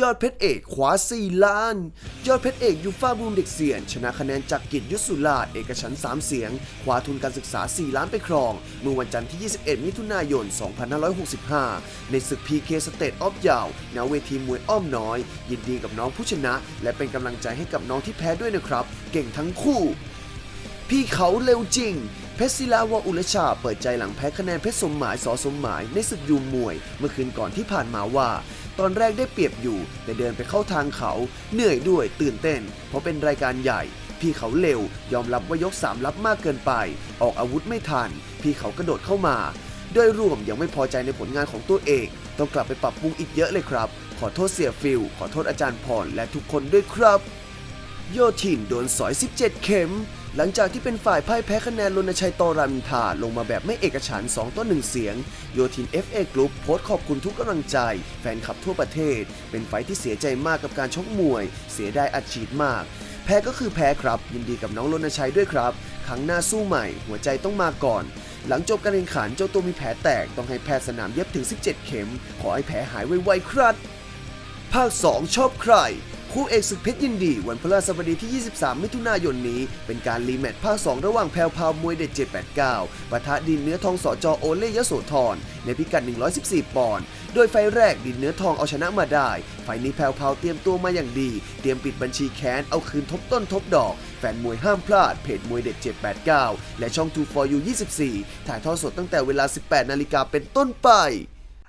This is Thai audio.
ยอดเพชรเอกคว้า4 ล้าน ยอดเพชรเอกยูฟ่าบูมเด็กเสียน ชนะคะแนนจากกิจยุสุราเอกฉัน 3 เสียงคว้าทุนการศึกษา 4 ล้านไปครอง เมื่อวันจันทร์ที่ 21 มิถุนายน 2565 ในศึก PK State of ยาวณเวทีมวยอ้อมน้อย ยินดีกับน้องผู้ชนะ และเป็นกำลังใจให้กับน้องที่แพ้ด้วยนะครับ เก่งทั้งคู่ พี่เขาเร็วจริงเพชรศิลาวอุลชา เปิดใจหลังแพ้คะแนนเพชรสมหมายสอสมหมายในศึกยูมมวย เมื่อคืนก่อนที่ผ่านมาว่า ตอนแรกได้เปรียบอยู่ แต่เดินไปเข้าทางเขา เหนื่อยด้วยตื่นเต้น เพราะเป็นรายการใหญ่ พี่เขาเร็วยอมรับว่ายกสามรับมากเกินไป ออกอาวุธไม่ทัน พี่เขากระโดดเข้ามาโดยรวมยังไม่พอใจในผลงานของตัวเอง ต้องกลับไปปรับปรุงอีกเยอะเลยครับ ขอโทษเสียฟิลขอโทษอาจารย์พรและทุกคนด้วยครับ โยธินโดนสอย 17 เข็ม หลังจากที่เป็นฝ่ายพ่ายแพ้คะแนนรณชัยตอรามินทาลงมาแบบไม่เอกฉันท์2ต่อ1เสียง โยธิน FA Group โพสต์ขอบคุณทุกกำลังใจ แฟนคลับทั่วประเทศ เป็นไฟท์ที่เสียใจมากกับการชกมวย เสียดายอัดฉีดมาก แพ้ก็คือแพ้ครับ ยินดีกับน้องรณชัยด้วยครับ ครั้งหน้าสู้ใหม่ หัวใจต้องมาก่อน หลังจบการแข่งขันเจ้าตัวมีแผลแตกต้องให้แพทย์สนามเย็บถึง 17 เข็ม ขอให้แผลหายไวๆครับภาค 2 ชอบใคร คู่เอกศึกเพชรยินดี วันพฤหัสบดีที่ 23 มิถุนายนนี้ เป็นการรีแมตช์ภาค 2 ระหว่างแพรวพาวมวยเด็ด 789ปะทะดินเนื้อทองสอจอโอเล่ยโสธรในพิกัด 114 ปอนด์ โดยไฟแรกดินเนื้อทองเอาชนะมาได้ ไฟนี้แพรวพาวเตรียมตัวมาอย่างดี เตรียมปิดบัญชีแค้น เอาคืนทบต้นทบดอก แฟนมวยห้ามพลาด เพจมวยเด็ด 789 และช่อง 2 for you 24 ถ่ายทอดสดตั้งแต่เวลา 18 นาฬิกาเป็นต้นไป